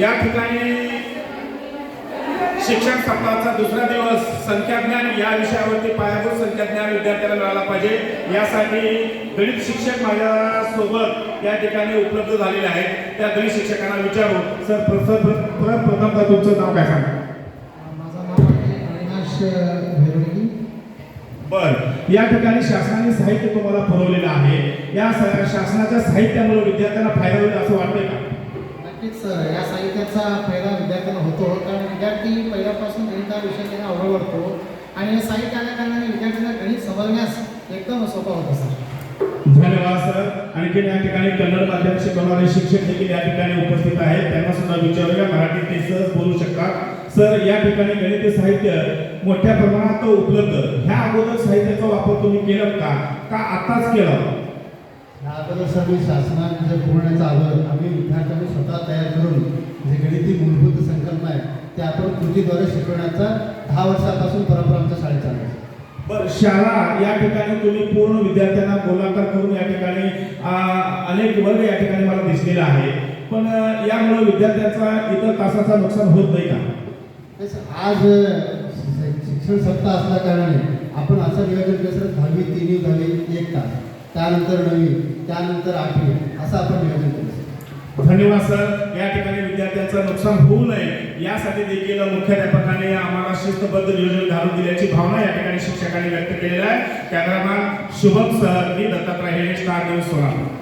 या ठिकाणी शिक्षण सप्ताहाचा दुसरा दिवस संख्याज्ञान या विषयावरती पायाभूत संख्याज्ञान विद्यार्थ्याला मिळाला पाहिजे. यासाठी गणित शिक्षक माझ्या सोबत या ठिकाणी उपलब्ध झालेले आहेत. त्या गणित शिक्षकांना विचारू. सर प्रथम प्रथमतः तुमचं नाव काय सांगा? माझं नाव अविनाश बर. या ठिकाणी शासनाने साहित्य तुम्हाला पुरवलेलं आहे. या शासनाच्या साहित्यामुळे विद्यार्थ्यांना फायदा होईल असं या साहित्याचा फायदा विद्यार्थ्यांना होतो. कारण विद्यार्थी पहिल्यापासून गणित विषय त्यांना आवडतो आणि हे साहित्य आल्या कारणाने विद्यार्थ्यांना गणित समजण्यास एकदम सोपं होतं सर. धन्यवाद सर. आणखी या ठिकाणी कन्नड माध्यम शिकवणारे शिक्षक देखील या ठिकाणी उपस्थित आहेत. त्यांना सुद्धा विचारूया मराठीत ते सहज बोलू शकतात. सर या ठिकाणी गणित साहित्य मोठ्या प्रमाणात उपलब्ध. ह्या अगोदर साहित्याचा वापर तुम्ही केला का? का आताच केला या अगोदर सर मी शासनाने जे पुरवण्याचा अगोदर आम्ही विद्यार्थ्यांनी स्वतः तयार करून जे गणिती मूलभूत संकल्पना आहे ते आपण कृतीद्वारे शिकवण्याचा दहा वर्षापासून परंपरा आमच्या शाळेत चालू आहे. बर शाळा या ठिकाणी तुम्ही पूर्ण विद्यार्थ्यांना गोलाकार करून या ठिकाणी अनेक वर्ग या ठिकाणी मला दिसलेला आहे. पण यामुळे विद्यार्थ्यांचा इतर तासाचा नुकसान होत नाही का? आज शिक्षण सप्ताह असल्या कारणाने आपण असं नियोजन केलं सर दहावी तिन्ही दहावी एक तास. त्यानंतर नववी त्यानंतर आठवी असं आपण नियोजन केलं. धन्यवाद सर. या ठिकाणी विद्यार्थ्यांचं नुकसान होऊ नये. यासाठी देखील मुख्याध्यापकाने आम्हाला शिस्तबद्ध नियोजन घालून दिल्याची भावना या ठिकाणी शिक्षकांनी व्यक्त केलेली आहे. कॅमेरामॅन शुभम सर मी दत्तात्रय हे स्टार न्यूज सोलापूर.